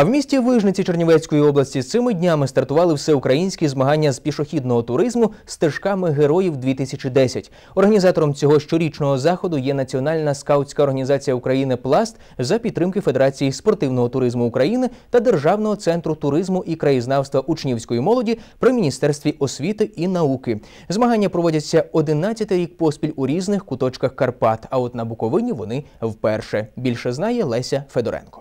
А в місті Вижниці Чернівецької області цими днями стартували всеукраїнські змагання з пішохідного туризму стежками героїв 2010. Організатором цього щорічного заходу є Національна скаутська організація України Пласт за підтримки Федерації спортивного туризму України та Державного центру туризму і краєзнавства учнівської молоді при міністерстві освіти і науки. Змагання проводяться 11 рік поспіль у різних куточках Карпат. А от на Буковині вони вперше. Більше знає Леся Федоренко.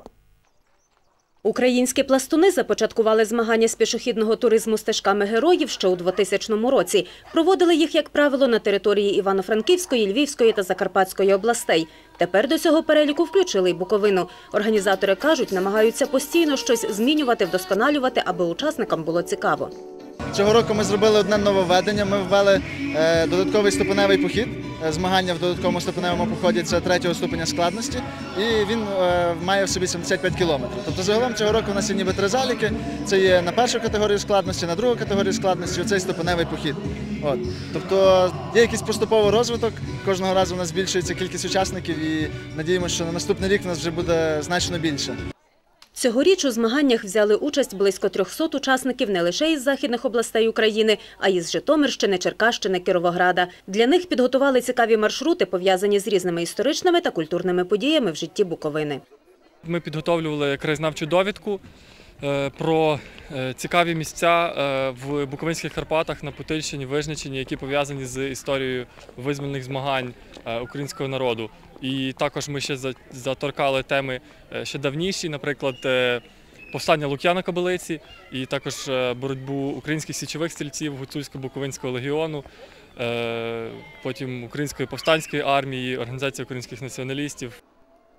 Українські пластуни започаткували змагання з пішохідного туризму стежками героїв ще у 2000 році. Проводили їх, як правило, на території Івано-Франківської, Львівської та Закарпатської областей. Тепер до цього переліку включили й Буковину. Організатори кажуть, намагаються постійно щось змінювати, вдосконалювати, аби учасникам було цікаво. Цього року ми зробили одне нововведення. Ми ввели е, додатковий ступеневий похід. Е, Змагання в додатковому ступеневому поході це третього ступеня складності, і він е, має в собі 75 кілометрів. Тобто загалом цього року у нас є ніби три заліки. Це є на першу категорію складності, на другу категорію складності. Оцей ступеневий похід. От тобто є якийсь поступовий розвиток. Кожного разу у нас збільшується кількість учасників, і надіємося, що на наступний рік у нас вже буде значно більше. Цьогоріч у змаганнях взяли участь близько 300 учасників не лише із західних областей України, а й з Житомирщини, Черкащини, Кіровограда. Для них підготували цікаві маршрути, пов'язані з різними історичними та культурними подіями в житті Буковини. Ми підготовлювали краєзнавчу довідку про е, цікаві місця е, в Буковинських Карпатах на Путильщині, Вижничині, які пов'язані з історією визвольних змагань е, українського народу. І також ми ще заторкали теми е, ще давніші, наприклад, е, повстання Лук'яна Кобилиці, і також е, боротьбу українських січових стрільців Гуцульсько-Буковинського легіону, е, потім Української повстанської армії, Організації українських націоналістів.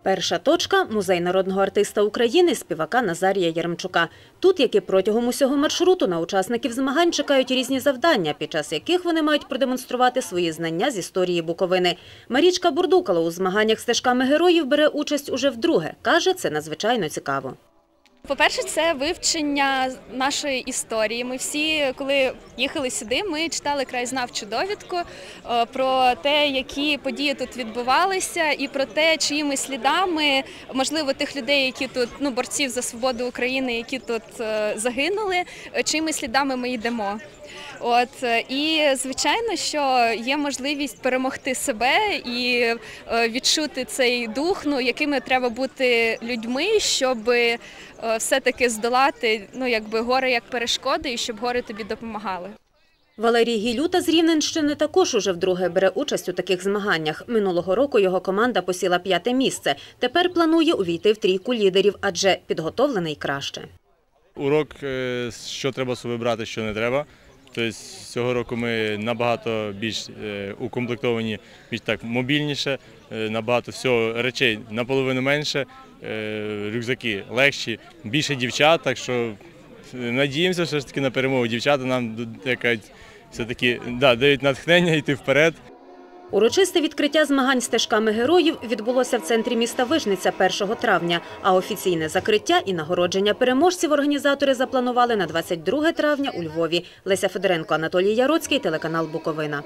Перша точка – музей народного артиста України, співака Назарія Яремчука. Тут, як і протягом усього маршруту, на учасників змагань чекають різні завдання, під час яких вони мають продемонструвати свої знання з історії Буковини. Марічка Бурдукала у змаганнях стежками героїв бере участь уже вдруге. Каже, це надзвичайно цікаво. По-перше, це вивчення нашої історії. Ми всі, коли їхали сюди, ми читали краєзнавчу довідку е, про те, які події тут відбувалися, і про те, чиїми слідами, можливо, тих людей, які тут ну борців за свободу України, які тут е, загинули, е, чиїми слідами ми йдемо. От і звичайно, що є можливість перемогти себе і відчути цей дух, ну якими треба бути людьми, щоб все-таки здолати ну якби гори як перешкоди, і щоб гори тобі допомагали. Валерій Гілюта з Рівненщини також уже вдруге бере участь у таких змаганнях. Минулого року його команда посіла п'яте місце. Тепер планує увійти в трійку лідерів, адже підготовлений краще. урок, е, що треба собі брати, що не треба. Тобто цього року ми набагато більш е, укомплектовані, більш так мобільніше, е, набагато всього речей наполовину менше, е, рюкзаки легші, більше дівчат, так що надіємося все ж таки на перемогу. Дівчата нам д- все-таки да, дають натхнення йти вперед. Урочисте відкриття змагань стежками героїв відбулося в центрі міста Вижниця 1 травня, а офіційне закриття і нагородження переможців організатори запланували на 22 травня у Львові. Леся Федоренко, Анатолій Яроцький, телеканал Буковина.